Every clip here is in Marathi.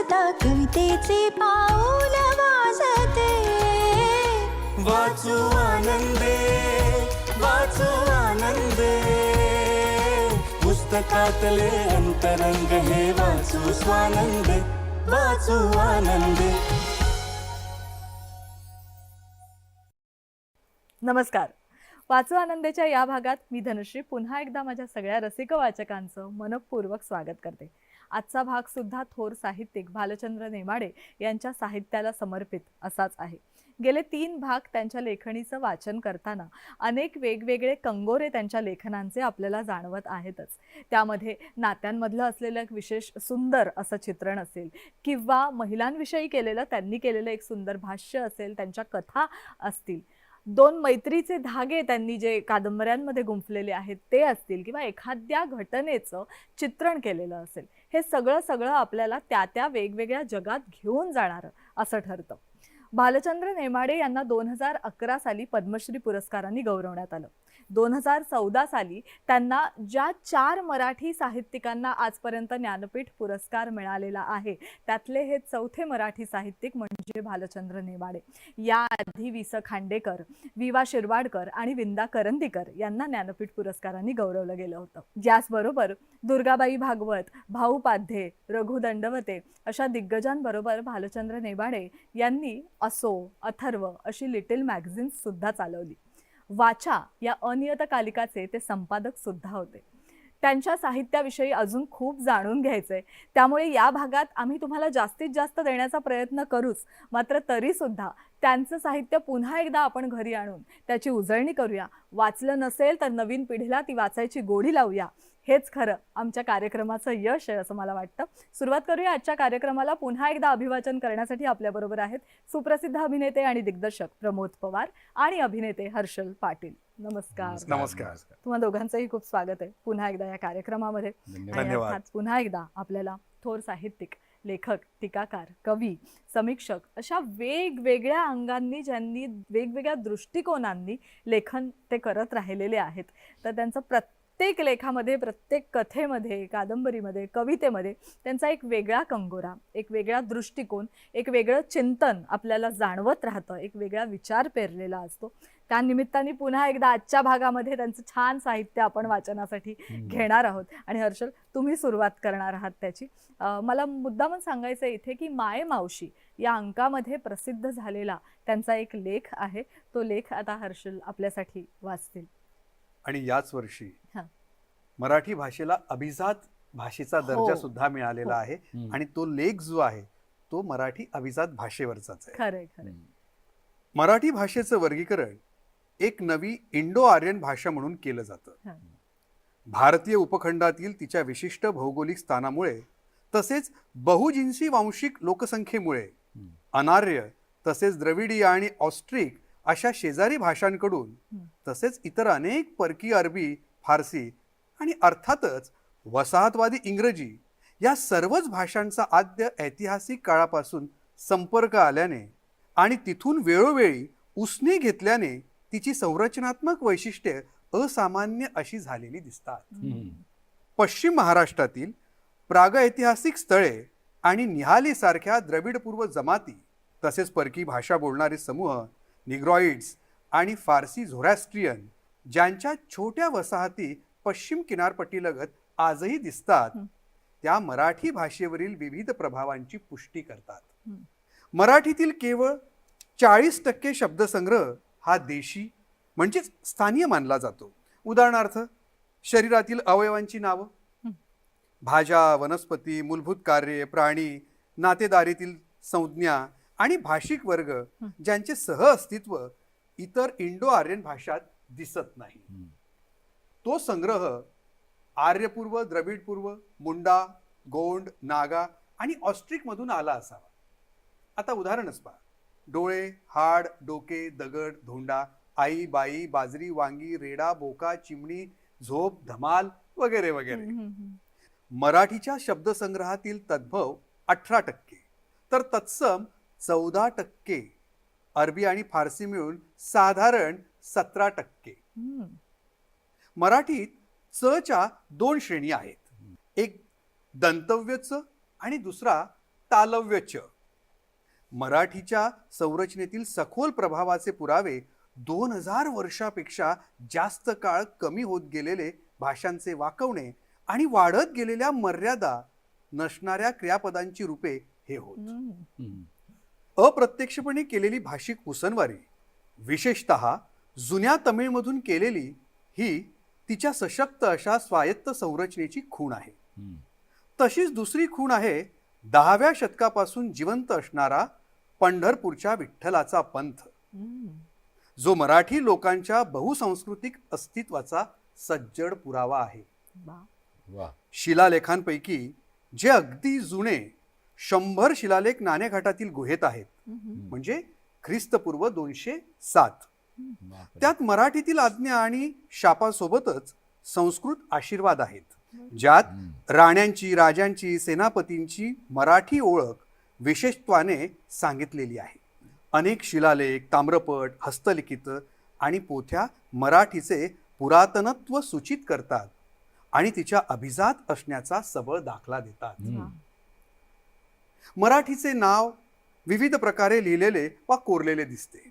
असता कवितेचे पाऊल वाजते. वाचू आनंदे वाचू आनंदे. पुस्तकातले अंतरंग हे वाचू स्वानंदे वाचू आनंदे. नमस्कार. वाचू आनंदाच्या या भागात मी धनुश्री पुन्हा एकदा माझ्या सगळ्या रसिक वाचकांचं मनपूर्वक स्वागत करते. आजचा भाग सुद्धा थोर साहित्यिक भालचंद्र नेमाडे यांच्या साहित्याला समर्पित असाच आहे. गेले तीन भाग त्यांच्या लेखणीचं वाचन करताना अनेक वेगवेगळे कंगोरे त्यांच्या लेखनांचे आपल्याला जाणवत आहेतच. त्यामध्ये नात्यांमधलं असलेलं एक विशेष सुंदर असं चित्रण असेल किंवा महिलांविषयी केलेलं त्यांनी केलेलं एक सुंदर भाष्य असेल त्यांच्या कथा असतील. दोन मैत्रीचे धागे त्यांनी जे कादंबऱ्यांमध्ये गुंफलेले आहेत ते असतील किंवा एखाद्या घटनेचं चित्रण केलेलं असेल. हे सगळं सगळं आपल्याला त्या त्या वेगवेगळ्या जगात घेऊन जाणारं असं ठरतं. भालचंद्र नेमाडे यांना दोन हजार अकरा साली पद्मश्री पुरस्कारांनी गौरवण्यात आलं. दोन हजार चौदा साली त्यांना ज्या चार मराठी साहित्यिकांना आजपर्यंत ज्ञानपीठ पुरस्कार मिळालेला आहे त्यातले हे चौथे मराठी साहित्यिक म्हणजे भालचंद्र नेवाडे. याआधी वि स खांडेकर वि वा शिरवाडकर आणि विंदा करंदीकर यांना ज्ञानपीठ पुरस्कारांनी गौरवलं गेलं होतं. याचबरोबर दुर्गाबाई भागवत भाऊ पाध्ये रघु दंडवते अशा दिग्गजांबरोबर भालचंद्र नेवाडे यांनी असो अथर्व अशी लिटिल मॅगझिन्स सुद्धा चालवली. वाचा या अनियतकालिकाचे ते संपादक सुद्धा होते. त्यांच्या साहित्याविषयी अजून खूप जाणून घ्यायचंय. त्यामुळे या भागात आम्ही तुम्हाला जास्तीत जास्त देण्याचा प्रयत्न करूच. मात्र तरी सुद्धा त्यांचं साहित्य पुन्हा एकदा आपण घरी आणून त्याची उजळणी करूया. वाचलं नसेल तर नवीन पिढीला ती वाचायची गोडी लावूया. हेच खरं आमच्या कार्यक्रमाचं यश आहे असं मला वाटतं. सुरुवात करूया आजच्या कार्यक्रमाला. पुन्हा एकदा अभिवाचन करण्यासाठी आपल्याबरोबर आहेत सुप्रसिद्ध अभिनेते आणि दिग्दर्शक प्रमोद पवार आणि अभिनेते हर्षल पाटील. नमस्कार. नमस्कार. तुम्हा दोघांचंही खूप स्वागत आहे. पुन्हा एकदा या कार्यक्रमामध्ये. धन्यवाद. पुन्हा एकदा आपल्याला थोर साहित्यिक लेखक टीकाकार कवी समीक्षक अशा वेगवेगळ्या अंगांनी ज्यांनी वेगवेगळ्या दृष्टिकोनांनी लेखन ते करत राहिलेले आहेत. तर त्यांचं प्रत्येक लेखामध्ये प्रत्येक कथेमध्ये कादंबरीमध्ये कवितेमध्ये त्यांचा एक वेगळा कंगोरा एक वेगळा दृष्टिकोन एक वेगळं चिंतन आपल्याला जाणवत राहतं एक वेगळा विचार पेरलेला असतो. त्या निमित्ताने पुन्हा एकदा आजच्या भागामध्ये त्यांचं छान साहित्य आपण वाचनासाठी घेणार आहोत. आणि हर्षल तुम्ही सुरुवात करणार आहात त्याची. मला मुद्दामून सांगायचं आहे इथे की माये मावशी या अंकामध्ये प्रसिद्ध झालेला त्यांचा एक लेख आहे. तो लेख आता हर्षल आपल्यासाठी वाचतील. आणि याच वर्षी हा. मराठी भाषेला अभिजात भाषेचा दर्जा हो. सुद्धा मिळालेला हो. आहे आणि तो लेख जो आहे तो मराठी अभिजात भाषेवरचाच आहे मराठी भाषेचं वर्गीकरण एक नवी इंडो आर्यन भाषा म्हणून केलं जातं हा. भारतीय उपखंडातील तिच्या विशिष्ट भौगोलिक स्थानामुळे तसेच बहुजिन्सी वांशिक लोकसंख्येमुळे अनार्य तसेच द्रविडीय आणि ऑस्ट्रिक अशा शेजारी भाषांकडून. तसेच इतर अनेक परकीय अरबी फारसी आणि अर्थातच वसाहतवादी इंग्रजी या सर्वच भाषांचा आद्य ऐतिहासिक काळापासून संपर्क आल्याने आणि तिथून वेळोवेळी उसने घेतल्याने तिची संरचनात्मक वैशिष्ट्ये असामान्य अशी झालेली दिसतात. पश्चिम महाराष्ट्रातील प्रागऐतिहासिक स्थळे आणि निहालीसारख्या द्रविडपूर्व जमाती तसेच परकी भाषा बोलणारे समूह निग्रॉइड्स आणि फारसी झोरॅस्ट्रियन ज्यांच्या छोट्या वसाहती पश्चिम किनारपट्टीलगत आजही दिसतात. त्या मराठी भाषेवरील विविध प्रभावांची पुष्टी करतात. मराठीतील केवळ चाळीस टक्के शब्दसंग्रह हा देशी म्हणजेच स्थानीय मानला जातो उदाहरणार्थ शरीरातील अवयवांची नावं. भाज्या वनस्पती मूलभूत कार्ये प्राणी नातेदारीतील संज्ञा आणि भाषिक वर्ग ज्यांचे सह अस्तित्व इतर इंडो आर्यन भाषात दिसत नाही. तो संग्रह आर्यपूर्व द्रविडपूर्व मुंडा गोंड नागा आणि ऑस्ट्रिकमधून आला असावा. आता उदाहरणच पहा. डोळे हाड डोके दगड धोंडा आई बाई बाजरी वांगी रेडा बोका चिमणी झोप धमाल वगैरे वगैरे. मराठीच्या शब्दसंग्रहातील तद्भव अठरा टक्के. तर तत्सम चौदा टक्के. अरबी आणि फारसी मिळून साधारण सतरा टक्के. मराठीत च च्या दोन श्रेणी आहेत. एक दंतव्य च आणि दुसरा तालव्य च. मराठीच्या संरचनेतील सखोल प्रभावाचे पुरावे दोन हजार वर्षापेक्षा जास्त काळ कमी होत गेलेले भाषांचे वाकवणे आणि वाढत गेलेल्या मर्यादा नसणाऱ्या क्रियापदांची रूपे हे होत. अप्रत्यक्षपणे केलेली भाषिक उसनवारी विशेषत जुन्या तमिळमधून केलेली ही तिच्या सशक्त अशा स्वायत्त संरचनेची खूण आहे. तशीच दुसरी खूण आहे दहाव्या शतकापासून जिवंत असणारा पंढरपूरच्या विठ्ठलाचा पंथ. जो मराठी लोकांच्या बहुसांस्कृतिक अस्तित्वाचा सज्जड पुरावा आहे. शिलालेखांपैकी जे अगदी जुने शंभर शिलालेख नाणेघाटातील गुहेत आहेत. म्हणजे ख्रिस्तपूर्व दोनशे सात. त्यात मराठीतील आज्ञा आणि शापासोबतच संस्कृत आशीर्वाद आहेत ज्यात. राण्यांची राजांची सेनापतींची मराठी ओळख विशेषत्वाने सांगितलेली आहे अनेक शिलालेख ताम्रपट हस्तलिखित आणि पोथ्या मराठीचे पुरातनत्व सूचित करतात आणि तिच्या अभिजात असण्याचा सबळ दाखला देतात. मराठीचे नाव विविध प्रकारे लिहिलेले वा कोरलेले दिसते.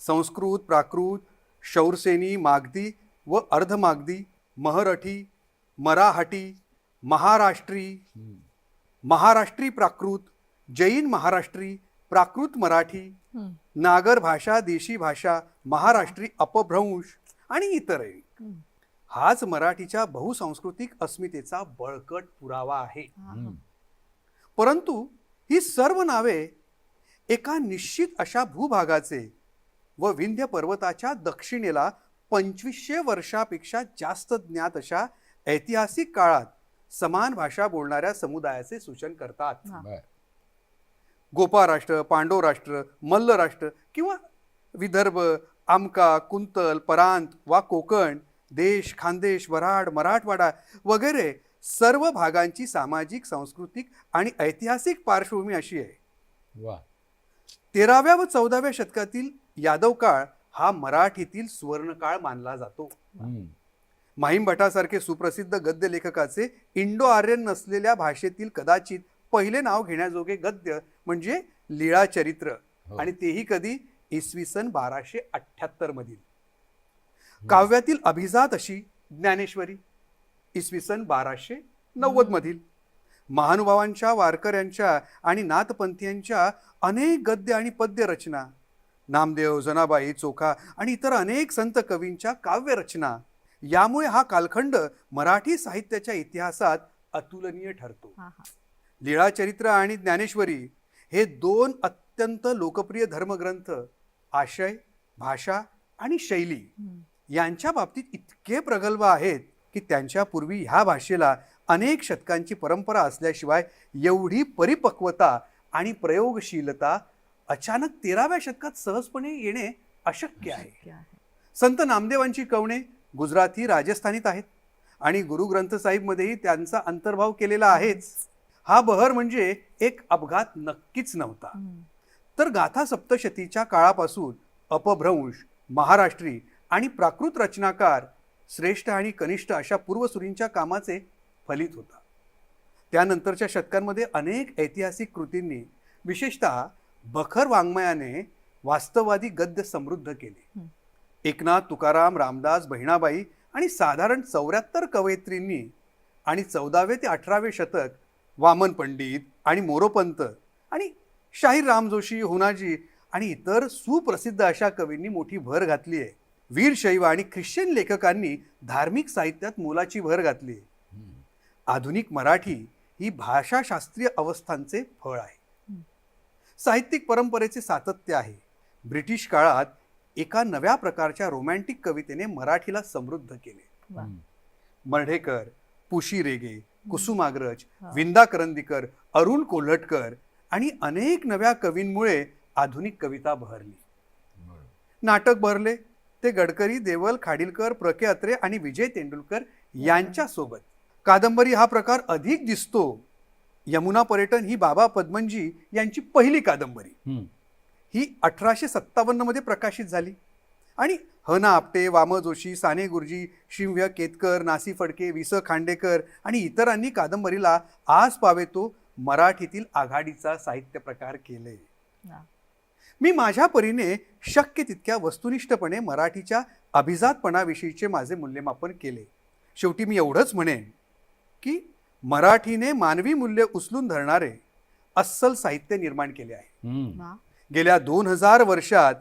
संस्कृत प्राकृत शौरसेनी मागधी व अर्धमागधी महरठी मराहटी महाराष्ट्री महाराष्ट्री प्राकृत जैन महाराष्ट्री प्राकृत मराठी नागर भाषा देशी भाषा महाराष्ट्री अपभ्रंश आणि इतरही हाच मराठीच्या बहुसांस्कृतिक अस्मितेचा बळकट पुरावा आहे. परंतु ही सर्व नावे एका निश्चित अशा भूभागाचे व विंध्य पर्वताच्या दक्षिणेला पंचवीसशे वर्षापेक्षा जास्त ज्ञात अशा ऐतिहासिक काळात समान भाषा बोलणाऱ्या समुदायाचे सूचन करतात हा. बर. गोपाराष्ट्र पांडवराष्ट्र मल्लराष्ट्र किंवा विदर्भ आमका कुंतल परांत वा कोकण देश खानदेश वराड मराठवाडा वगैरे सर्व भागांची सामाजिक सांस्कृतिक आणि ऐतिहासिक पार्श्वभूमी अशी आहे. वा. तेराव्या व चौदाव्या शतकातील यादव काळ हा मराठीतील सुवर्णकाळ मानला जातो. माहीम भटासारखे सुप्रसिद्ध गद्य लेखकाचे इंडो आर्यन नसलेल्या भाषेतील कदाचित पहिले नाव घेण्याजोगे गद्य म्हणजे लीळा चरित्र हो. आणि तेही कधी इसवी सन बाराशे अठ्ठ्याहत्तर मधील काव्यातील अभिजात अशी ज्ञानेश्वरी इसवी सन बाराशे नव्वद मधील महानुभावांच्या वारकऱ्यांच्या आणि नाथपंथीयांच्या अनेक गद्य आणि पद्य रचना नामदेव जनाबाई चोखा आणि इतर अनेक संत कवींच्या काव्यरचना यामुळे हा कालखंड मराठी साहित्याच्या इतिहासात अतुलनीय ठरतो. लीळाचरित्र आणि ज्ञानेश्वरी हे दोन अत्यंत लोकप्रिय धर्मग्रंथ आशय भाषा आणि शैली. यांच्या बाबतीत इतके प्रगल्भ आहेत की त्यांच्यापूर्वी ह्या भाषेला अनेक शतकांची परंपरा असल्याशिवाय एवढी परिपक्वता आणि प्रयोगशीलता अचानक तेराव्या शतकात सहजपणे येणे अशक्य आहे. संत नामदेवांची कवणे गुजराती राजस्थानीत आहेत आणि गुरु ग्रंथ साहिबमध्येही त्यांचा अंतर्भाव केलेला आहेच हा बहर म्हणजे एक अपघात नक्कीच नव्हता. तर गाथा सप्तशतीच्या काळापासून अपभ्रंश महाराष्ट्री आणि प्राकृत रचनाकार श्रेष्ठ आणि कनिष्ठ अशा पूर्वसुरींच्या कामाचे फलित होता. त्यानंतरच्या शतकांमध्ये अनेक ऐतिहासिक कृतींनी विशेषतः बखर वाङ्मयाने वास्तववादी गद्य समृद्ध केले. एकनाथ तुकाराम रामदास बहिणाबाई आणि साधारण चौऱ्याहत्तर कवयित्रींनी आणि चौदावे ते अठरावे शतक वामन पंडित आणि मोरोपंत आणि शाहीर राम जोशी हुनाजी आणि इतर सुप्रसिद्ध अशा कवींनी मोठी भर घातली आहे. वीरशैव आणि ख्रिश्चन लेखकांनी धार्मिक साहित्यात मोलाची भर घातली. आधुनिक मराठी ही भाषाशास्त्रीय अवस्थांचे फळ आहे. साहित्यिक परंपरेचे सातत्य आहे. ब्रिटिश काळात एका नव्या प्रकारच्या रोमॅन्टिक कवितेने मराठीला समृद्ध केले. मर्ढेकर पुशी रेगे कुसुमाग्रज विंदा करंदीकर अरुण कोल्हटकर आणि अनेक नव्या कवींमुळे आधुनिक कविता बहरली. नाटक भरले ते गडकरी देवल खाडीलकर प्र के अत्रे आणि विजय तेंडुलकर यांच्या सोबत कादंबरी हा प्रकार अधिक दिसतो. यमुना पर्यटन ही बाबा पद्मनजी यांची पहिली कादंबरी. हम्म. ही अठराशे सत्तावन्नमध्ये प्रकाशित झाली. आणि ह ना आपटे वाम जोशी साने गुरुजी शिव्य केतकर नासी फडके वि स खांडेकर आणि इतरांनी कादंबरीला आज पावेतो मराठीतील आघाडीचा साहित्य प्रकार केले. हा. मी माझ्या परीने शक्य तितक्या वस्तुनिष्ठपणे मराठीच्या अभिजातपणाविषयीचे माझे मूल्यमापन केले शेवटी मी एवढंच म्हणेन की मराठीने मानवी मूल्य उचलून धरणारे अस्सल साहित्य निर्माण केले आहे. गेल्या दोन हजार वर्षात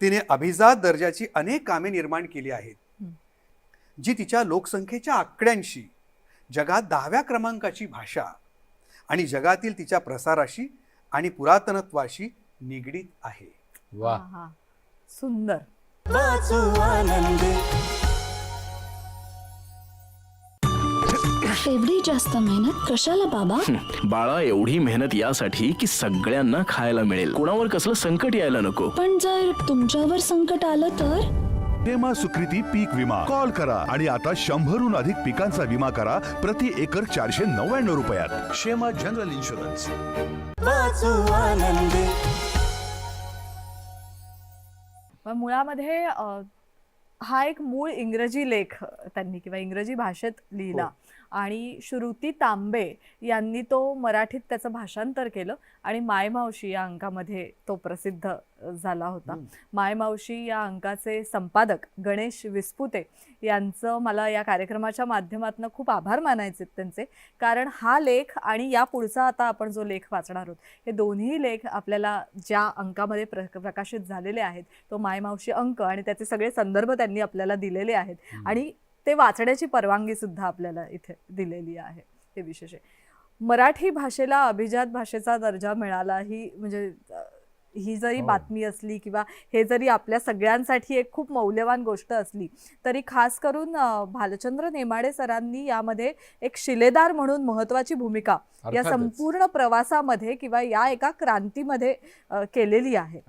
तिने अभिजात दर्जाची अनेक कामे निर्माण केली आहेत. जी तिच्या लोकसंख्येच्या आकड्यांशी जगात दहाव्या क्रमांकाची भाषा आणि जगातील तिच्या प्रसाराशी आणि पुरातनत्वाशी निगडीत आहे. वा. हा. सुंदर. एवढी जास्त मेहनत कशाला बाबा? बाळा एवढी मेहनत यासाठी की सगळ्यांना खायला मिळेल. कोणावर कसलं संकट यायला नको. पण जर तुमच्यावर संकट आलं तर? हेमा सुकृती पीक विमा. कॉल करा आणि आता शंभरहून अधिक पिकांचा विमा करा प्रति एकर चारशे नव्याण्णव रुपयात. शेमा जनरल इन्शुरन्स मुळामध्ये अ, हा एक मूळ इंग्रजी लेख त्यांनी किंवा इंग्रजी भाषेत लिहिला. आणि श्रुती तांबे यांनी तो मराठीत त्याचं भाषांतर केलं आणि मायमावशी या अंकामध्ये तो प्रसिद्ध झाला होता. मायमावशी या अंकाचे संपादक गणेश विस्पुते यांचं मला या कार्यक्रमाच्या माध्यमातून खूप आभार मानायचे त्यांचे. कारण हा लेख आणि या पुढचा आता आपण जो लेख वाचणार आहोत हे दोन्ही लेख आपल्याला ज्या अंकामध्ये प्र प्रकाशित झालेले आहेत तो मायमावशी अंक आणि त्याचे सगळे संदर्भ त्यांनी आपल्याला दिलेले आहेत. आणि ते वाचण्याची परवानगी सुद्धा आपल्याला इथे दिलेली आहे हे विशेष आहे मराठी भाषेला अभिजात भाषेचा दर्जा मिळाला ही म्हणजे ही जरी हो. बातमी असली किंवा हे जरी आपल्या सगळ्यांसाठी एक खूप मौल्यवान गोष्ट असली तरी खास करून भालचंद्र नेमाडे सरांनी यामध्ये एक शिलेदार म्हणून महत्वाची भूमिका या. संपूर्ण प्रवासामध्ये किंवा या एका क्रांतीमध्ये केलेली आहे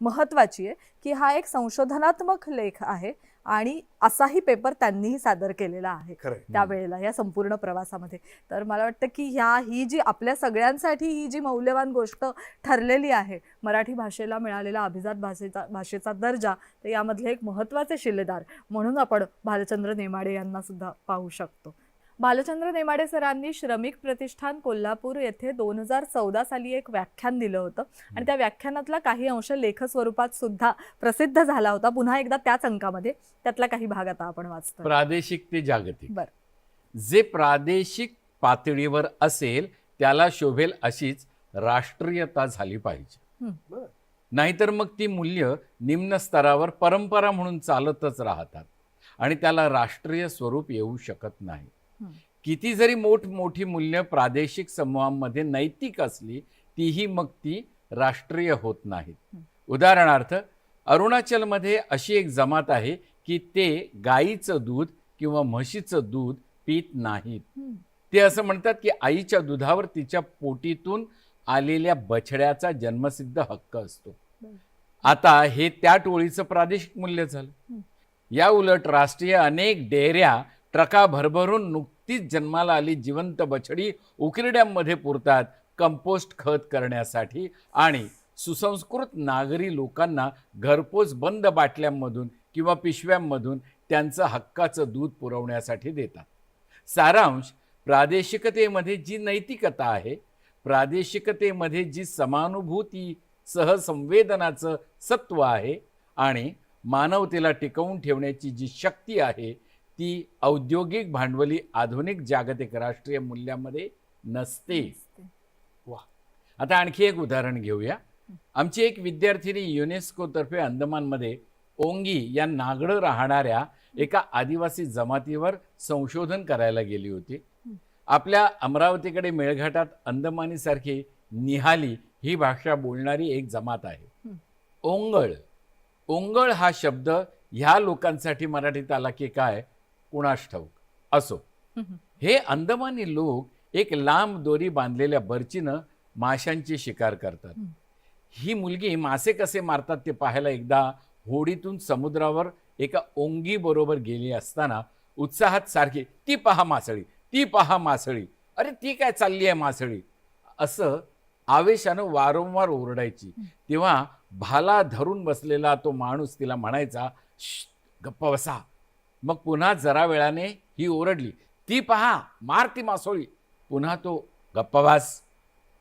महत्वाची आहे की हा एक संशोधनात्मक लेख आहे आणि असाही पेपर त्यांनीही सादर केलेला आहे त्यावेळेला या संपूर्ण प्रवासामध्ये. तर मला वाटतं की ह्या ही जी आपल्या सगळ्यांसाठी ही जी मौल्यवान गोष्ट ठरलेली आहे मराठी भाषेला मिळालेला अभिजात भाषेचा भाषेचा दर्जा तर यामधले एक महत्त्वाचे शिलेदार म्हणून आपण भालचंद्र नेमाडे यांना सुद्धा पाहू शकतो. भालचंद्र नेमाडे सरांनी श्रमिक प्रतिष्ठान कोल्हापूर येथे दोन हजार चौदा साली एक व्याख्यान दिलं होतं. आणि त्या व्याख्यानातला काही अंश लेख स्वरूपात सुद्धा प्रसिद्ध झाला होता. पुन्हा एकदा त्याच अंकामध्ये त्यातला काही भाग आता आपण वाचतो प्रादेशिक ते जागतिक. बर. जे प्रादेशिक पातळीवर असेल त्याला शोभेल अशीच राष्ट्रीयता झाली पाहिजे. नाहीतर मग ती मूल्य निम्न स्तरावर परंपरा म्हणून चालतच राहतात. आणि त्याला राष्ट्रीय स्वरूप येऊ शकत नाही. किती जरी मोठमोठी मूल्य प्रादेशिक समूहांमध्ये नैतिक असली तीही मग ती राष्ट्रीय होत नाहीत. उदाहरणार्थ अरुणाचलमध्ये अशी एक जमात आहे की ते गाईचं दूध किंवा म्हशीचं दूध पित नाहीत. ते असं म्हणतात की आईच्या दुधावर तिच्या पोटीतून आलेल्या बछड्याचा जन्मसिद्ध हक्क असतो. आता हे त्या टोळीचं प्रादेशिक मूल्य झालं. या उलट राष्ट्रीय अनेक डेऱ्या ट्रका भरभरून नुकतीच जन्माला आली जिवंत बछडी उकिरड्यांमध्ये पुरतात कंपोस्ट खत करण्यासाठी आणि सुसंस्कृत नागरी लोकांना घरपोच बंद बाटल्यांमधून किंवा पिशव्यांमधून त्यांचं हक्काचं दूध पुरवण्यासाठी देतात. सारांश प्रादेशिकतेमध्ये जी नैतिकता आहे प्रादेशिकतेमध्ये जी समानुभूती सहसंवेदनाचं सत्व आहे आणि मानवतेला टिकवून ठेवण्याची जी शक्ती आहे ती औद्योगिक भांडवली आधुनिक जागतिक राष्ट्रीय मूल्यामध्ये नसते. आता आणखी एक उदाहरण घेऊया. आमची एक विद्यार्थिनी युनेस्कोतर्फे अंदमानमध्ये ओंगी या नागडं राहणाऱ्या एका आदिवासी जमातीवर संशोधन करायला गेली होती. आपल्या अमरावतीकडे मेळघाटात अंदमानीसारखी निहाली ही भाषा बोलणारी एक जमात आहे. ओंगळ. ओंगळ हा शब्द ह्या लोकांसाठी मराठीत आला की काय? कुणास ठाऊक? असो. हे अंदमानी लोक एक लांब दोरी बांधलेल्या बर्चीनं माशांची शिकार करतात. ही मुलगी मासे कसे मारतात ते पाहायला एकदा होडीतून समुद्रावर एका ओंगी बरोबर गेली असताना उत्साहात सारखी ती पहा मासळी ती पहा मासळी अरे ती काय चालली आहे मासळी? असं आवेशानं वारंवार ओरडायची. तेव्हा भाला धरून बसलेला तो माणूस तिला म्हणायचा "श्श्श, गप्प बसा मग पुन्हा जरा वेळाने ही ओरडली. ती पहा मार ती मासोळी. पुन्हा तो गप्पवास.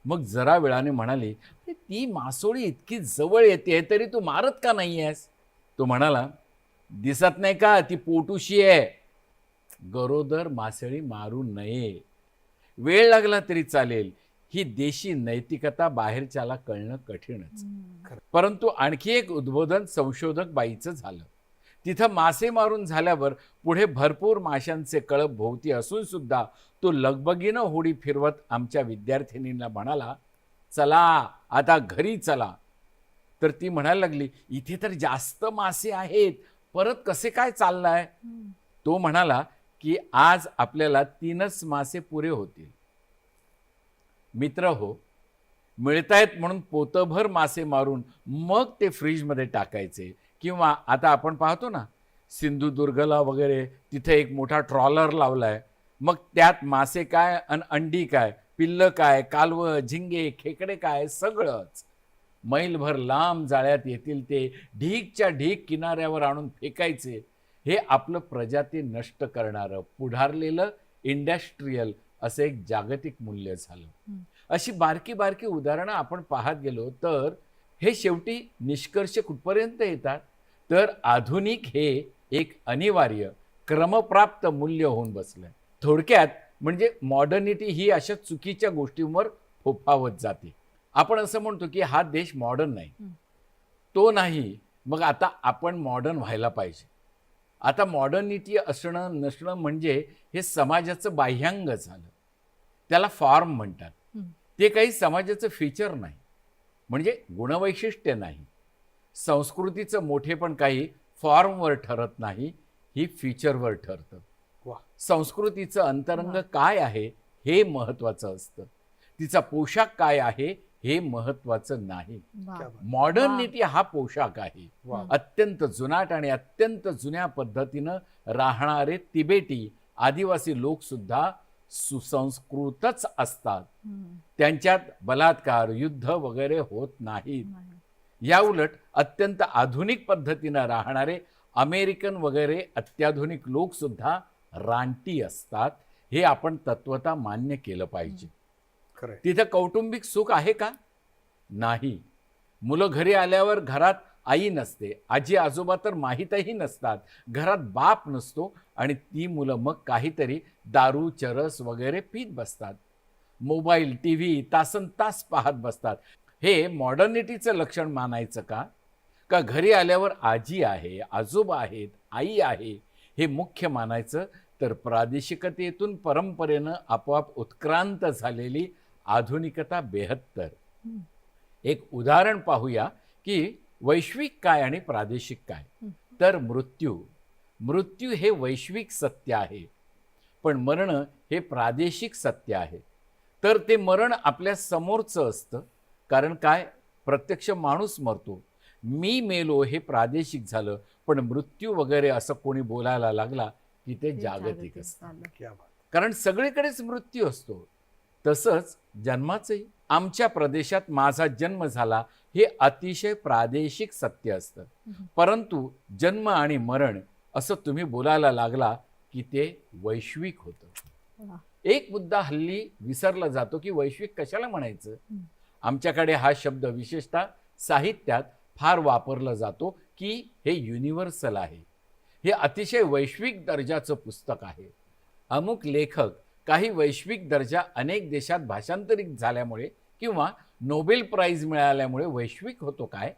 मग जरा वेळाने म्हणाली "अरे, ती मासोळी इतकी जवळ येते तरी तू मारत का नाही आहेस तो म्हणाला दिसत नाही का ती पोटुशी आहे. गरोदर मासळी मारू नये. वेळ लागला तरी चालेल. ही देशी नैतिकता बाहेरच्याला कळणं कठीणच. परंतु आणखी एक उद्बोधन संशोधक बाईचं झालं. तिथं मासे मारून झाल्यावर पुढे भरपूर माशांचे कळप भोवती असून सुद्धा तो लगबगीनं होडी फिरवत आमच्या विद्यार्थिनींना म्हणाला चला आता घरी चला. तर ती म्हणायला लागली इथे तर जास्त मासे आहेत परत कसे काय चाललाय? तो म्हणाला की आज आपल्याला तीनच मासे पुरे होतील. मित्र हो मिळतायत म्हणून पोतभर मासे मारून मग ते फ्रीजमध्ये टाकायचे. किंवा आता आपण पाहतो ना सिंधुदुर्गला वगैरे तिथे एक मोठा ट्रॉलर लावलाय. मग त्यात मासे काय अन अंडी काय पिल्लं काय कालवं झिंगे खेकडे काय सगळंच. मैलभर लांब जाळ्यात येतील ते ढीकच्या ढीक किनाऱ्यावर आणून फेकायचे. हे आपलं प्रजाती नष्ट करणारं पुढारलेलं इंडस्ट्रीयल असं एक जागतिक मूल्य झालं. अशी बारकी बारकी उदाहरणं आपण पाहत गेलो तर हे शेवटी निष्कर्ष कुठपर्यंत येतात? तर आधुनिक हे एक अनिवार्य क्रमप्राप्त मूल्य होऊन बसलंय. थोडक्यात म्हणजे मॉडर्निटी ही अशा चुकीच्या गोष्टींवर फोफावत जाते. आपण असं म्हणतो की हा देश मॉडर्न नाही. तो नाही मग आता आपण मॉडर्न व्हायला पाहिजे. आता मॉडर्निटी असणं नसणं म्हणजे हे समाजाचं बाह्यांग झालं. त्याला फॉर्म म्हणतात. ते काही समाजाचं फीचर नाही. म्हणजे गुणवैशिष्ट्य नाही. संस्कृतीचं मोठेपण काही फॉर्मवर ठरत नाही ही फीचरवर ठरतं. संस्कृतीचं अंतरंग काय आहे हे महत्वाचं असतं. तिचा पोशाख काय आहे हे महत्वाचं नाही. बात. मॉडर्निटी हा पोशाख आहे. अत्यंत जुनाट आणि अत्यंत जुन्या पद्धतीनं राहणारे तिबेटी आदिवासी लोक सुद्धा सुसंस्कृतच असतात. त्यांच्यात बलात्कार युद्ध वगैरे होत नाहीत. नाही. या उलट अत्यंत आधुनिक पद्धतीनं राहणारे अमेरिकन वगैरे अत्याधुनिक लोक सुद्धा रानटी असतात हे आपण तत्वता मान्य केलं पाहिजे. तिथं कौटुंबिक सुख आहे का? नाही. मुलं घरी आल्यावर घरात आई नसते आजी आजोबा तर माहीतही नसतात घरात बाप नसतो आणि ती मुलं मग काहीतरी दारू चरस वगैरे पीत बसतात. मोबाईल टी व्ही तासन तास पाहत बसतात. हे मॉडर्निटीचं लक्षण मानायचं का? का घरी आल्यावर आजी आहे आजोबा आहेत आई आहे हे मुख्य मानायचं? तर प्रादेशिकतेतून परंपरेनं आपोआप उत्क्रांत झालेली आधुनिकता बेहत्तर. एक उदाहरण पाहूया की वैश्विक काय आणि प्रादेशिक काय? तर मृत्यू. मृत्यू हे वैश्विक सत्य आहे. पण मरण हे प्रादेशिक सत्य आहे. तर ते मरण आपल्या समोरचं असतं. कारण काय? प्रत्यक्ष माणूस मरतो. मी मेलो हे प्रादेशिक झालं पण मृत्यू वगैरे असं कोणी बोलायला लागला की ते जागतिक असतं. झालं. क्या बात. कारण सगळीकडेच मृत्यू असतो. तसंच जन्माचंही. आमच्या प्रदेशात माझा जन्म झाला हे अतिशय प्रादेशिक सत्य असतं. परंतु जन्म आणि मरण असं तुम्ही बोलायला लागला की ते वैश्विक होतं. एक मुद्दा हल्ली विसरला जातो की वैश्विक कशाला म्हणायचं? आमच्याकडे हा शब्द विशेषतः साहित्यात फार वापरला जातो की हे युनिव्हर्सल आहे. हे अतिशय वैश्विक दर्जाचं पुस्तक आहे. अमुक लेखक काही वैश्विक दर्जा अनेक देशात भाषांतरित झाल्यामुळे किंवा नोबेल प्राईज मिळाल्यामुळे वैश्विक होतो काय?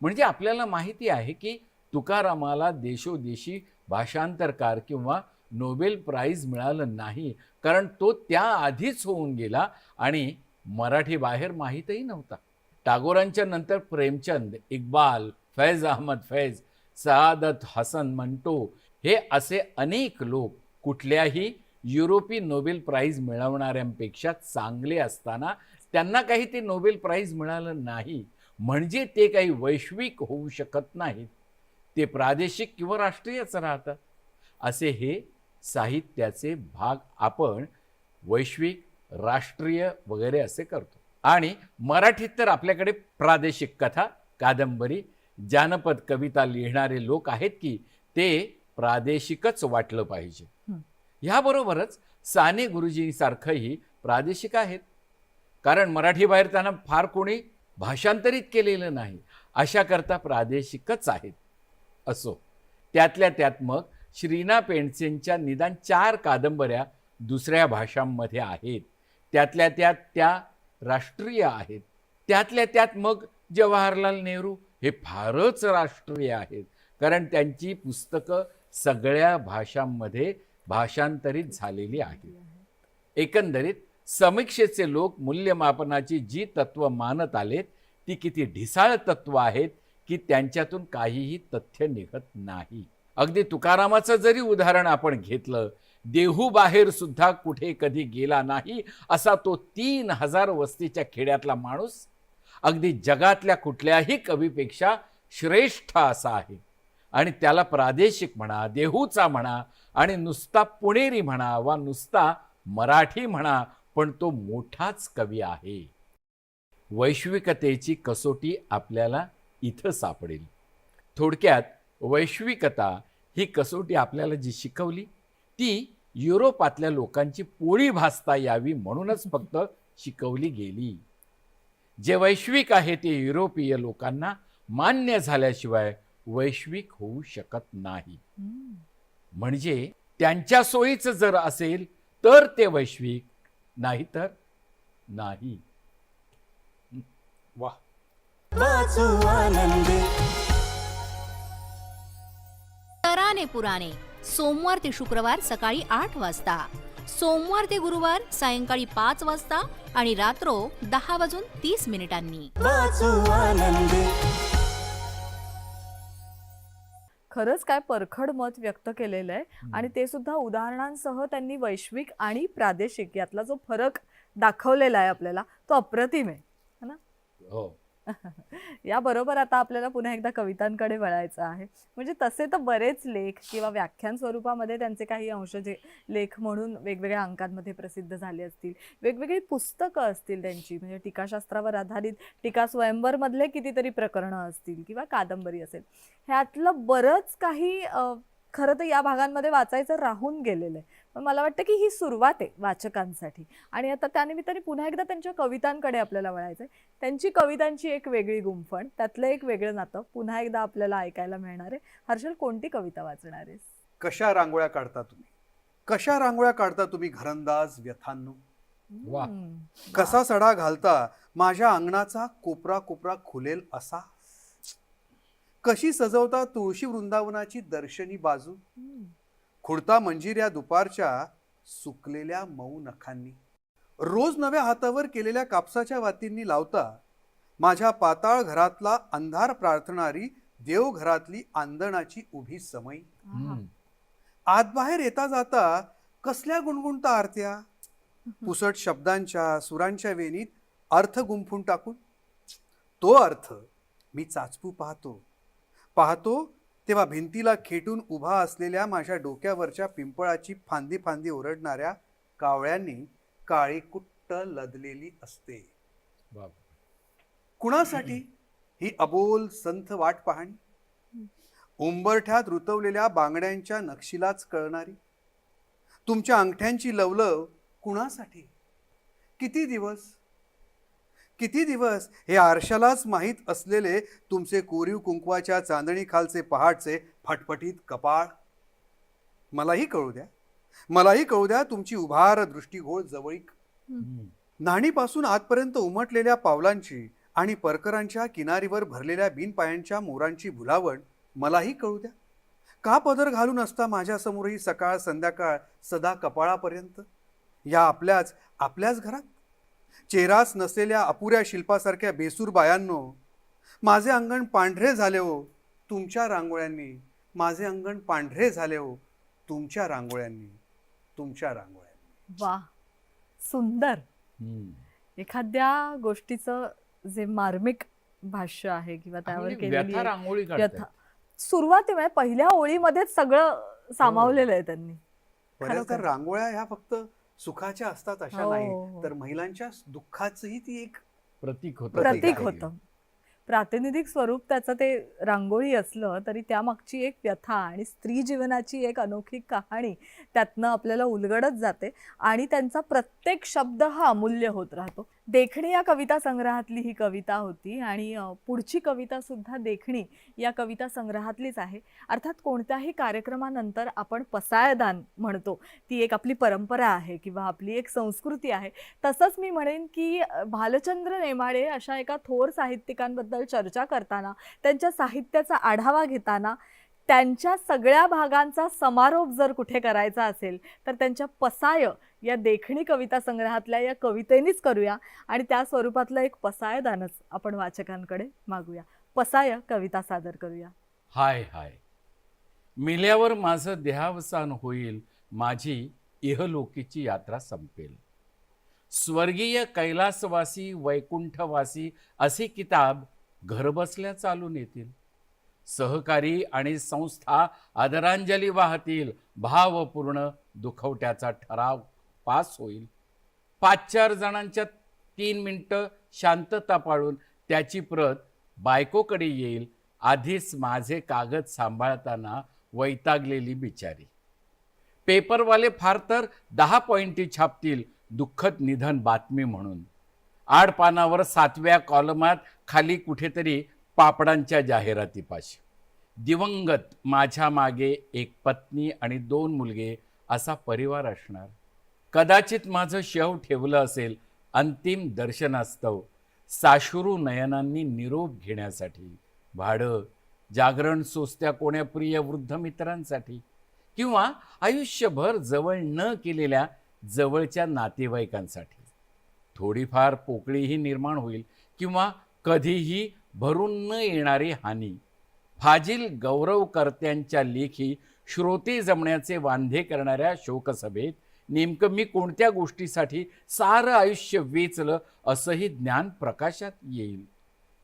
म्हणजे आपल्याला माहिती आहे की तुकारामाला देशोदेशी भाषांतरकार किंवा नोबेल प्राईज मिळालं नाही. कारण तो त्याआधीच होऊन गेला आणि मराठी बाहेर माहीतही नव्हता. टागोरांच्या नंतर प्रेमचंद इक्बाल फैज अहमद फैज सआदत हसन मंटो हे असे अनेक लोक कुठल्याही युरोपी नोबेल प्राईज मिळवणाऱ्यांपेक्षा चांगले असताना त्यांना काही ते नोबेल प्राईज मिळालं नाही. म्हणजे ते काही वैश्विक होऊ शकत नाहीत. ते प्रादेशिक किंवा राष्ट्रीयच राहतात. असे हे साहित्याचे भाग आपण वैश्विक राष्ट्रीय वगैरे असे करतो. आणि मराठीत तर आपल्याकडे प्रादेशिक कथा कादंबरी जानपद कविता लिहिणारे लोक आहेत की ते प्रादेशिकच वाटलं पाहिजे. ह्याबरोबरच साने गुरुजींसारखंही प्रादेशिक आहेत. कारण मराठी बाहेर त्यांना फार कोणी भाषांतरित केलेलं नाही. अशा करता प्रादेशिकच आहेत. असो त्यातल्या त्यात मग श्रीना पेंडसेंच्या निदान चार कादंबऱ्या दुसऱ्या भाषांमध्ये आहेत. त्यातल्या त्यात त्या राष्ट्रीय आहेत. त्यातल्या त्यात मग जवाहरलाल नेहरू हे फारच राष्ट्रीय आहेत. कारण त्यांची पुस्तकं सगळ्या भाषांमध्ये भाषांतरित झालेली आहेत. एकंदरीत समीक्षेचे लोक मूल्यमापनाची जी तत्व मानत आलेत ती किती ढिसाळ तत्व आहेत की त्यांच्यातून काहीही तथ्य निघत नाही. अगदी तुकारामाचं जरी उदाहरण आपण घेतलं देहू बाहेर सुद्धा कुठे कधी गेला नाही असा तो तीन हजार वस्तीच्या खेड्यातला माणूस अगदी जगातल्या कुठल्याही कवीपेक्षा श्रेष्ठ असा आहे. आणि त्याला प्रादेशिक म्हणा देहूचा म्हणा आणि नुसता पुणेरी म्हणा वा नुसता मराठी म्हणा पण तो मोठाच कवी आहे. वैश्विकतेची कसोटी आपल्याला इथं सापडेल. थोडक्यात वैश्विकता ही कसोटी आपल्याला जी शिकवली ती युरोपातल्या लोकांची पोळी भासता यावी म्हणूनच फक्त शिकवली गेली. जे वैश्विक आहे ते युरोपीय लोकांना मान्य झाल्याशिवाय वैश्विक होऊ शकत नाही. म्हणजे त्यांच्या सोयीचं जर असेल तर ते वैश्विक नाही तर नाही. वा वाचू आनंदी. तराने पुराणे. सोमवार ते शुक्रवार सकाळी आठ वाजता. सोमवार ते गुरुवार सायंकाळी पाच वाजता आणि रात्रो दहा वाजून तीस मिनिटांनी. खरंच काय परखड मत व्यक्त केलेलं आहे. आणि ते सुद्धा उदाहरणांसह त्यांनी वैश्विक आणि प्रादेशिक यातला जो फरक दाखवलेला आहे आपल्याला तो अप्रतिम आहे. हो. याबरोबर आता आपल्याला पुन्हा एकदा कवितांकडे वळायचं आहे. म्हणजे तसे तर बरेच लेख किंवा व्याख्यान स्वरूपामध्ये त्यांचे काही अंश जे लेख म्हणून वेगवेगळ्या अंकांमध्ये प्रसिद्ध झाले असतील. वेगवेगळी पुस्तकं असतील त्यांची. म्हणजे टीकाशास्त्रावर आधारित टीका स्वयंवरमधले कितीतरी प्रकरणं असतील किंवा कादंबरी असेल. ह्यातलं बरंच काही खरं तर या भागांमध्ये वाचायचं राहून गेलेलं आहे. पण मला वाटतं की ही सुरुवात आहे वाचकांसाठी. आणि आता त्यानिमित्ताने पुन्हा एकदा त्यांच्या कवितांकडे आपल्याला वळायचं आहे त्यांची कवितांची एक वेगळी गुंफण त्यातलं एक वेगळं नातं पुन्हा एकदा आपल्याला ऐकायला मिळणार आहे. हर्षल कोणती कविता वाचणार आहेस? कशा रांगोळ्या काढता तुम्ही? कशा रांगोळ्या काढता तुम्ही घरंदाज व्यथांनो? वा. कसा सडा घालता? माझ्या अंगणाचा कोपरा कोपरा खुलेल असा. कशी सजवता तुळशी वृंदावनाची दर्शनी बाजू. खुडता मंजिऱ्या दुपारच्या सुकलेल्या मऊ नखांनी. रोज नव्या हातावर केलेल्या कापसाच्या वातींनी लावता माझ्या पाताळ घरातला अंधार प्रार्थनारी देवघरातली आंदणाची उभी. हम्म. आतबाहेर येता जाता कसल्या गुणगुणता आरत्या? पुसट शब्दांच्या सुरांच्या वेणीत अर्थ गुंफून टाकून. तो अर्थ मी चाचपू पाहतो. पाहतो तेव्हा भिंतीला खेटून उभा असलेल्या माझ्या डोक्यावरच्या पिंपळाची फांदी फांदी ओरडणाऱ्या कावळ्यांनी काळी कुट्ट लदलेली असते. कुणासाठी? ही अबोल संथ वाट पाहणी? उंबरठ्यात रुतवलेल्या बांगड्यांच्या नक्षीलाच कळणारी? तुमच्या अंगठ्यांची लवलव कुणासाठी? किती दिवस? किती दिवस? हे आरशालाच माहीत असलेले तुमचे कोरीव कुंकवाच्या चांदणी खालचे पहाटचे फटफटीत कपाळ? मलाही कळू द्या. मलाही कळू द्या तुमची उभार दृष्टीघोळ जवळीक. नाणीपासून आतपर्यंत उमटलेल्या पावलांची आणि परकरांच्या किनारीवर भरलेल्या बिनपायांच्या मोरांची भुलावण मलाही कळू द्या. का पदर घालून असता माझ्यासमोरही सकाळ संध्याकाळ सदा कपाळापर्यंत? या आपल्याच आपल्याच घरात? चेहराच नसलेल्या अपुऱ्या शिल्पासारख्या बेसूर बायांनो माझे अंगण पांढरे झाले हो तुमच्या रांगोळ्यांनी. माझे अंगण पांढरे झाले हो तुमच्या रांगोळ्यांनी. तुमच्या रांगोळ्या वा सुंदर. हम्म. एखाद्या गोष्टीचं जे मार्मिक भाष्य आहे किंवा त्यावर म्हणजे केलेली काढतात सुरुवातीमध्ये पहिल्या ओळीमध्येच सगळं सामावलेलं आहे त्यांनी. रांगोळ्या ह्या फक्त सुखाच्या असतात अशा हो, नाही हो. तर महिलांच्या दुःखाचंही ती एक प्रतीक होत. प्रतीक होतं. प्रातिनिधिक स्वरूप त्याचं ते रांगोळी असलं तरी त्यामागची एक व्यथा आणि स्त्री जीवनाची एक अनोखी कहाणी त्यातनं आपल्याला उलगडत जाते आणि त्यांचा प्रत्येक शब्द हा अमूल्य होत राहतो. देखणी या कविता संग्रहातली ही कविता होती आणि पुढची कविता सुद्धा देखणी या कविता संग्रहातलीच आहे. अर्थात कोणत्याही कार्यक्रमानंतर आपण पसायदान म्हणतो. ती एक आपली परंपरा आहे किंवा आपली एक संस्कृती आहे. तसंच मी म्हणेन की भालचंद्र नेमाडे अशा एका थोर साहित्यिकांबद्दल चर्चा करताना त्यांच्या साहित्याचा आढावा घेताना त्यांच्या सगळ्या भागांचा समारोप जर कुठे करायचा असेल तर त्यांच्या पसाय या देखणी कविता संग्रहातल्या या कवितेनीच करूया आणि त्या स्वरूपातलं एक पसायदानच आपण वाचकांकडे मागूया. पसाय कविता सादर करूया. हाय हाय. मिल्यावर माझं देहावसान होईल माझी इहलोकीची यात्रा संपेल. स्वर्गीय कैलासवासी वैकुंठवासी असे किताब घरबसल्या चालून येतील. सहकारी आणि संस्था आदरांजली वाहतील भावपूर्ण दुखवट्याचा ठराव पास होईल. पाच चार जणांच्या तीन मिनटं शांतता पाळून त्याची प्रत बायकोकडे येईल आधीच माझे कागद सांभाळताना वैतागलेली बिचारी. पेपरवाले फार तर दहा पॉइंटी छापतील दुःखद निधन बातमी म्हणून. आड पानावर सातव्या कॉलमात खाली कुठेतरी पापडांच्या जाहिरातीपाशी. दिवंगत माझ्या मागे एक पत्नी आणि दोन मुलगे असा परिवार असणार. कदाचित माझं शव ठेवलं असेल अंतिम दर्शनास्तव. साशुरू नयनांनी निरोप घेण्यासाठी. भाडं जागरण सोसत्या कोण्या प्रिय वृद्ध मित्रांसाठी. किंवा आयुष्यभर जवळ न केलेल्या जवळच्या नातेवाईकांसाठी. थोडीफार पोकळीही निर्माण होईल किंवा कधीही भरून न येणारी हानी. फाजील गौरवकर्त्यांच्या लेखी श्रोते जमण्याचे वांधे करणाऱ्या शोकसभेत नेमकं मी कोणत्या गोष्टीसाठी सारं आयुष्य वेचलं असंही ज्ञान प्रकाशात येईल.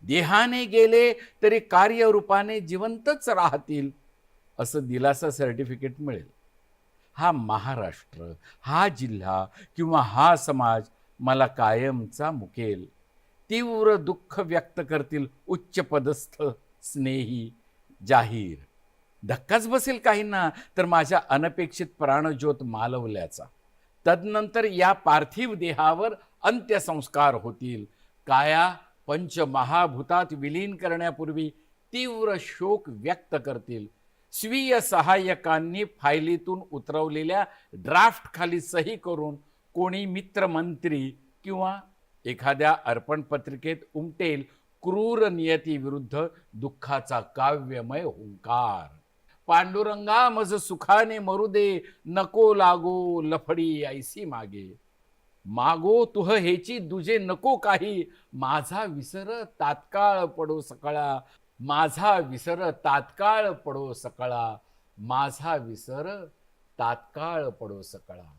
देहाने गेले तरी कार्यरूपाने जिवंतच राहतील असं दिलासा सर्टिफिकेट मिळेल. हा महाराष्ट्र हा जिल्हा किंवा हा समाज मला कायमचा मुकेल. तीव्र दुःख व्यक्त करतील उच्चपदस्थ स्नेही जाहीर. धक्काच बसेल काहींना. तर माझ्या अनपेक्षित प्राणज्योत मालवल्याचा. तदनंतर या पार्थिव देहावर अंत्यसंस्कार होतील. काया पंचमहाभूतात विलीन करण्यापूर्वी तीव्र शोक व्यक्त करतील. स्वीय सहाय्यकांनी फायलीतून उतरवलेल्या ड्राफ्ट खाली सही करून कोणी मित्रमंत्री किंवा एखाद्या अर्पण पत्रिकेत उमटेल क्रूर नियतीविरुद्ध दुःखाचा काव्यमय हुंकार. पांडुरंगा मज सुखाने मरू दे नको लागो लफडी ऐसी मागे. मागो तुह हेची दुजे नको काही माझा विसर तात्काळ पडो सकाळा. माझा विसर तात्काळ पडो सकाळा. माझा विसर तात्काळ पडो सकाळा.